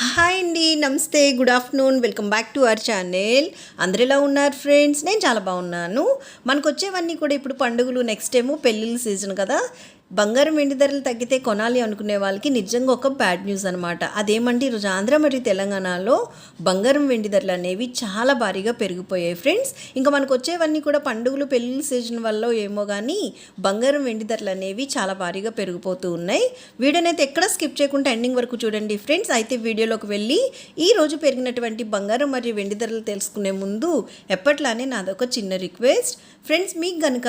Hi అండి నమస్తే good afternoon welcome back to our channel. అందరు ఎలా ఉన్నారు ఫ్రెండ్స్? నేను చాలా బాగున్నాను. మనకు వచ్చేవన్నీ కూడా ఇప్పుడు పండుగలు నెక్స్ట్ ఏమో పెళ్ళిళ్ళ సీజన్ కదా. బంగారం వెండి ధరలు తగ్గితే కొనాలి అనుకునే వాళ్ళకి నిజంగా ఒక బ్యాడ్ న్యూస్ అనమాట అదేమంటే ఈరోజు ఆంధ్ర మరియు తెలంగాణలో బంగారం వెండి ధరలు అనేవి చాలా భారీగా పెరిగిపోయాయి ఫ్రెండ్స్ ఇంకా మనకు వచ్చేవన్నీ కూడా పండుగలు పెళ్ళిళ్ళ సీజన్ వల్ల ఏమో కానీ బంగారం వెండి ధరలు అనేవి చాలా భారీగా పెరిగిపోతూ ఉన్నాయి. వీడియోనైతే ఎక్కడ స్కిప్ చేయకుండా ఎండింగ్ వరకు చూడండి ఫ్రెండ్స్ అయితే వీడియోలోకి వెళ్ళి ఈ రోజు పెరిగినటువంటి బంగారం మరియు వెండి ధరలు తెలుసుకునే ముందు ఎప్పట్లానే నాదొక చిన్న రిక్వెస్ట్ ఫ్రెండ్స్ మీకు కనుక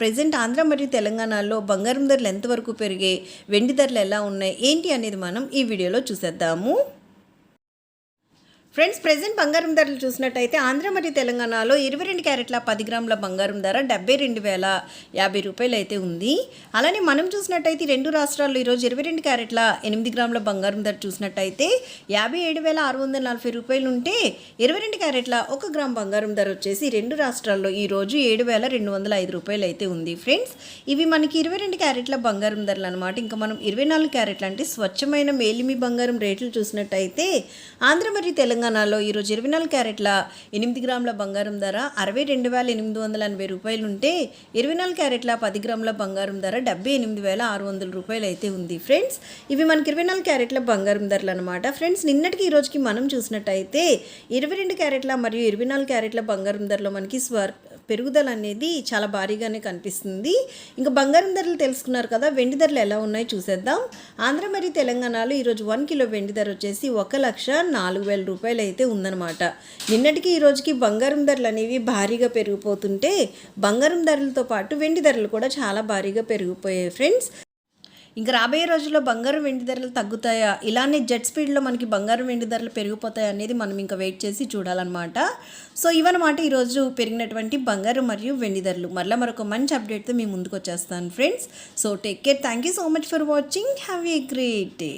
ప్రజెంట్ ఆంధ్ర మరియు తెలంగాణలో బంగారం ధరలు ఎంతవరకు పెరిగాయి వెండి ధరలు ఎలా ఉన్నాయి ఏంటి అనేది మనం ఈ వీడియోలో చూసేద్దాము. ఫ్రెండ్స్ ప్రజెంట్ బంగారం ధరలు చూసినట్టయితే ఆంధ్ర మరియు తెలంగాణలో ఇరవై రెండు క్యారెట్ల పది గ్రాముల బంగారం ధర డెబ్బై రెండు వేల యాభై రూపాయలు అయితే ఉంది. అలానే మనం చూసినట్టయితే రెండు రాష్ట్రాల్లో ఈరోజు ఇరవై రెండు క్యారెట్ల ఎనిమిది గ్రాముల బంగారం ధర చూసినట్టయితే యాభై ఏడు వేల ఆరు వందల నలభై రూపాయలు ఉంటే ఇరవై రెండు క్యారెట్ల ఒక గ్రామ్ బంగారం ధర వచ్చేసి రెండు రాష్ట్రాల్లో ఈరోజు ఏడు వేల రెండు వందల ఐదు రూపాయలు అయితే ఉంది. ఫ్రెండ్స్ ఇవి మనకి ఇరవై రెండు క్యారెట్ల బంగారం ధరలు అనమాట ఇంకా మనం ఇరవై నాలుగు క్యారెట్లు అంటే స్వచ్ఛమైన మేలిమి బంగారం రేట్లు చూసినట్టయితే ఆంధ్ర మరియు తెలంగాణలో ఈరోజు ఇరవై నాలుగు క్యారెట్ల ఎనిమిది గ్రాముల బంగారం ధర అరవై రెండు వేల ఎనిమిది వందల ఎనభై రూపాయలు ఉంటే ఇరవై నాలుగు క్యారెట్ల పది గ్రాముల బంగారం ధర డెబ్బై ఎనిమిది వేల ఆరు వందల రూపాయలు అయితే ఉంది. ఫ్రెండ్స్ ఇవి మనకి ఇరవై నాలుగు క్యారెట్ల బంగారం ధరలు అనమాట ఫ్రెండ్స్ నిన్నటికి ఈ రోజుకి మనం చూసినట్టయితే ఇరవై రెండు క్యారెట్ల మరియు ఇరవై నాలుగు క్యారెట్ల బంగారం ధరలో మనకి స్వర్ పెరుగుదల అనేది చాలా భారీగానే కనిపిస్తుంది. ఇంకా బంగారం ధరలు తెలుసుకున్నారు కదా వెండి ధరలు ఎలా ఉన్నాయో చూసేద్దాం. ఆంధ్ర మరియు తెలంగాణలో ఈరోజు వన్ కిలో వెండి ధర వచ్చేసి ఒక లక్ష నాలుగు వేల రూపాయలు అయితే ఉందన్నమాట. నిన్నటికి ఈ రోజుకి బంగారం ధరలు అనేవి భారీగా పెరిగిపోతుంటే బంగారం ధరలతో పాటు వెండి ధరలు కూడా చాలా భారీగా పెరిగిపోయాయి ఫ్రెండ్స్. ఇంకా రాబోయే రోజుల్లో బంగారం వెండి ధరలు తగ్గుతాయా? ఇలానే జెట్ స్పీడ్లో మనకి బంగారం వెండి ధరలు పెరిగిపోతాయా అనేది మనం ఇంకా వెయిట్ చేసి చూడాలన్నమాట. సో ఇవన్నమాట ఈరోజు పెరిగినటువంటి బంగారం మరియు వెండి ధరలు. మరలా మరొక మంచి అప్డేట్తో మీ ముందుకు వచ్చేస్తాను friends so take care thank you so much for watching have a great day